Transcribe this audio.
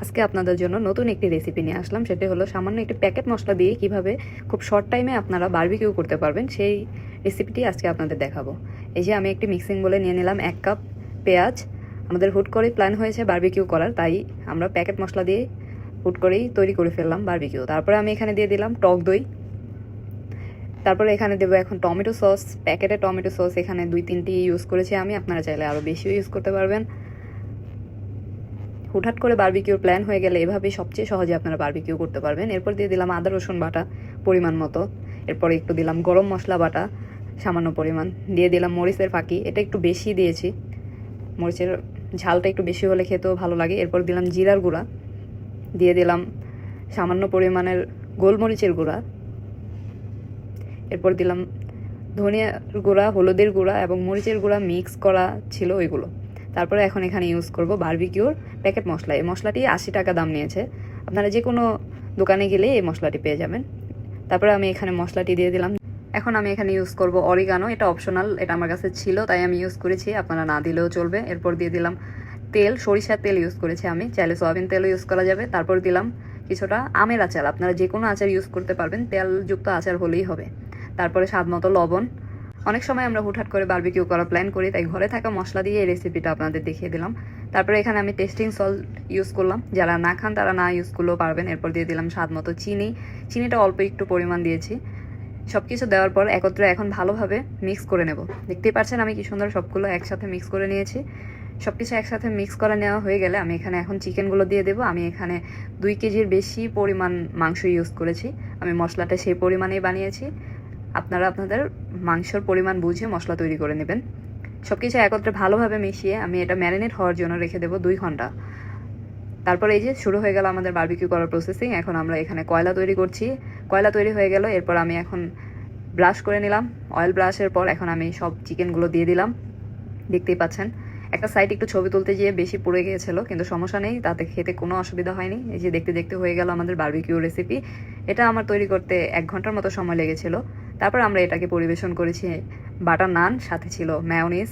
আজকে আপনাদের জন্য নতুন একটি রেসিপি নিয়ে আসলাম। সেটা হলো সামান্য একটি প্যাকেট মশলা দিয়ে কীভাবে খুব শর্ট টাইমে আপনারা বারবিকিউ করতে পারবেন, সেই রেসিপিটি আজকে আপনাদের দেখাবো। এই যে আমি একটি মিক্সিং বলে নিয়ে নিলাম এক কাপ পেঁয়াজ। আমাদের হুট করে প্ল্যান হয়েছে বারবিকিউ করার, তাই আমরা প্যাকেট মশলা দিয়ে হুট করেই তৈরি করে ফেললাম বারবিকিউ তারপরে আমি এখানে দিয়ে দিলাম টক দই। তারপরে এখানে দেবো এখন টমেটো সস প্যাকেটে টমেটো সস এখানে দুই তিনটি ইউজ করেছি আমি, আপনারা চাইলে আরও বেশিও ইউজ করতে পারবেন। হুটহাট করে বারবিকিউর প্ল্যান হয়ে গেলে এভাবেই সবচেয়ে সহজে আপনারা বারবিকিউ করতে পারবেন। এরপর দিয়ে দিলাম আদা, রসুন বাটা পরিমাণ মতো। এরপর একটু দিলাম গরম মশলা বাটা, সামান্য পরিমাণ। দিয়ে দিলাম মরিচের ফাঁকি, এটা একটু বেশি দিয়েছি। মরিচের ঝালটা একটু বেশি হলে খেতেও ভালো লাগে। এরপর দিলাম জিরার গুঁড়া। দিয়ে দিলাম সামান্য পরিমাণের গোলমরিচের গুঁড়া। এরপর দিলাম ধনিয়ার গুঁড়া, হলুদের গুঁড়া এবং মরিচের গুঁড়া মিক্স করা ছিল ওইগুলো। তারপরে এখন এখানে ইউজ করব বারবিকিউর প্যাকেট মশলা। এই মশলাটি আশি টাকা দাম নিয়েছে। আপনারা যে কোনো দোকানে গেলে এই মশলাটি পেয়ে যাবেন। তারপরে আমি এখানে মশলাটি দিয়ে দিলাম। এখন আমি এখানে ইউজ করব অরিগানো এটা অপশনাল এটা আমার কাছে ছিল, তাই আমি ইউজ করেছি। আপনারা না দিলেও চলবে। এরপর দিয়ে দিলাম তেল, সরিষার তেল ইউজ করেছি আমি। চাইলে সয়াবিন তেলও ইউজ করা যাবে। তারপর দিলাম কিছুটা আমের আচার। আপনারা যে কোনো আচার ইউজ করতে পারবেন। তেলযুক্ত আচার হলেই হবে। তারপরে স্বাদ মতো লবণ অনেক সময় আমরা হুটহাট করে বারবিকিউ করার প্ল্যান করি, তাই ঘরে থাকা মশলা দিয়ে এই রেসিপিটা আপনাদের দেখিয়ে দিলাম। তারপরে এখানে আমি টেস্টিং সল্ট ইউজ করলাম। যারা না খান তারা না ইউজ করলেও পারবেন। এরপর দিয়ে দিলাম স্বাদ মতো চিনি। চিনিটা অল্প একটু পরিমাণ দিয়েছি। সব কিছু দেওয়ার পর একত্রে এখন ভালোভাবে মিক্স করে নেব। দেখতেই পাচ্ছেন আমি কি সুন্দর সবগুলো একসাথে মিক্স করে নিয়েছি। সব কিছু একসাথে মিক্স করে নেওয়া হয়ে গেলে আমি এখানে এখন চিকেনগুলো দিয়ে দেবো। আমি এখানে দুই কেজির বেশি পরিমাণ মাংস ইউজ করেছি। আমি মশলাটা সেই পরিমাণেই বানিয়েছি। আপনারা আপনাদের মাংসর পরিমাণ বুঝে মশলা তৈরি করে নেবেন। সব কিছু একত্রে ভালোভাবে মিশিয়ে আমি এটা ম্যারিনেট হওয়ার জন্য রেখে দেবো দুই ঘণ্টা। তারপর এই যে শুরু হয়ে গেল আমাদের বারবিকিউ করার প্রসেসিং এখন আমরা এখানে কয়লা তৈরি করছি। কয়লা তৈরি হয়ে গেল, এরপর আমি এখন ব্রাশ করে নিলাম। অয়েল ব্রাশের পর এখন আমি সব চিকেনগুলো দিয়ে দিলাম। দেখতেই পাচ্ছেন, একটা সাইড একটু ছবি তুলতে গিয়ে বেশি পড়ে গিয়েছিল, কিন্তু সমস্যা নেই, তাতে খেতে কোনো অসুবিধা হয়নি। এই যে দেখতে দেখতে হয়ে গেল আমাদের বার্বিকিউ রেসিপি এটা আমার তৈরি করতে এক ঘণ্টার মতো সময় লেগেছিল। তারপর আমরা এটাকে পরিবেশন করেছি বাটার নান সাথে ছিল ম্যায়োনিজ